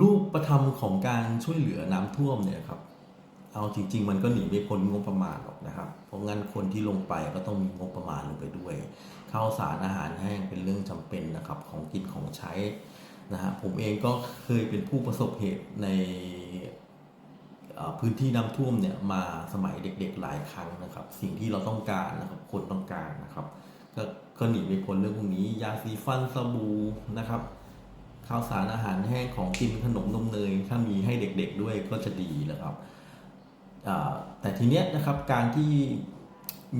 รูปประธรรมของการช่วยเหลือน้ำท่วมเนี่ยครับ เอาจริง ๆ มันก็หนีไม่พ้นงบประมาณหรอกนะครับ เพราะงั้นคนที่ลงไปก็ต้องมีงบประมาณลงไปด้วย ข้าวสารอาหารแห้งเป็นเรื่องจำเป็นนะครับ ของกินของใช้นะฮะผมเองก็เคยเป็นผู้ประสบเหตุในพื้นที่น้ำท่วมเนี่ยมาสมัยเด็กๆหลายครั้งนะครับ สิ่งที่เราต้องการนะครับคนต้องการนะครับก็ ก็หนีไม่พ้นเรื่องพวกนี้ ยาสีฟันสบู่นะครับข้าวสารอาหารแห้งของกินขนมนมเนยถ้ามีให้เด็กๆด้วยก็จะดีนะครับแต่ทีเนี้ยนะครับการที่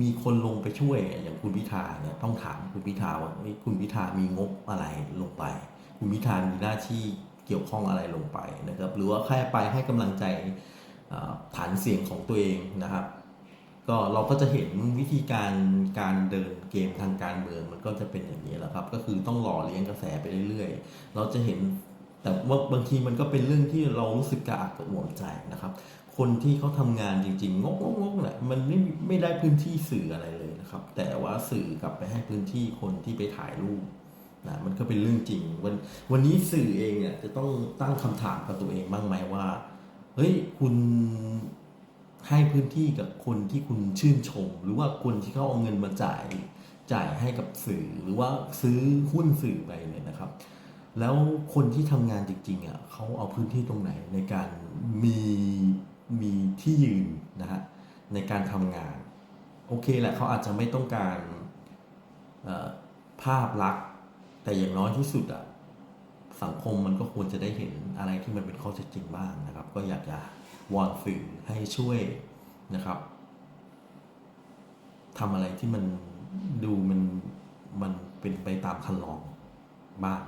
มีคนลงไปช่วยอย่างคุณพิธาเนี่ยต้องถามคุณพิธาว่าคุณพิธามีงบอะไรลงไป คุณพิธามีหน้าที่เกี่ยวข้องอะไรลงไปนะครับ หรือว่าแค่ไปให้กำลังใจฐานเสียงของตัวเองนะครับ ก็เราก็จะเห็นวิธีการการเดินเกมทางการเมืองมันก็จะเป็นอย่างนี้แหละครับ ก็คือต้องหล่อเลี้ยงกระแสไปเรื่อยๆ เราจะเห็นแต่ว่าบางทีมันก็เป็นเรื่องที่เรารู้สึกกระอักกระอ่วมใจนะครับ คนที่เขาทำงานจริงๆงกงกแหละมันไม่ไม่ได้พื้นที่สื่ออะไรเลยนะครับ แต่ว่าสื่อกลับไปให้พื้นที่คนที่ไปถ่ายรูปนะมันก็เป็นเรื่องจริง วันวันนี้สื่อเองเนี่ยจะต้องตั้งคำถามกับตัวเองบ้างไหมว่าเฮ้ยคุณ ให้พื้นที่กับคนที่คุณชื่นชม หรือว่าคนที่เขาเอาเงินมาจ่ายจ่ายให้กับสื่อหรือว่าซื้อหุ้นสื่อไปเนี่ยนะครับ แล้วคนที่ทำงานจริงๆอะเขาเอาพื้นที่ตรงไหนในการมีมีที่ยืนนะฮะในการทำงาน โอเคแหละเขาอาจจะไม่ต้องการภาพลักษณ์แต่อย่างน้อยที่สุดอะ สังคมมันก็ควรจะได้เห็นอะไรที่มันเป็นข้อเท็จจริงบ้างนะครับ ก็อยากจะวอนสื่อให้ช่วยนะครับทำอะไรที่มันดูมันมันเป็นไปตามคันลองบ้าง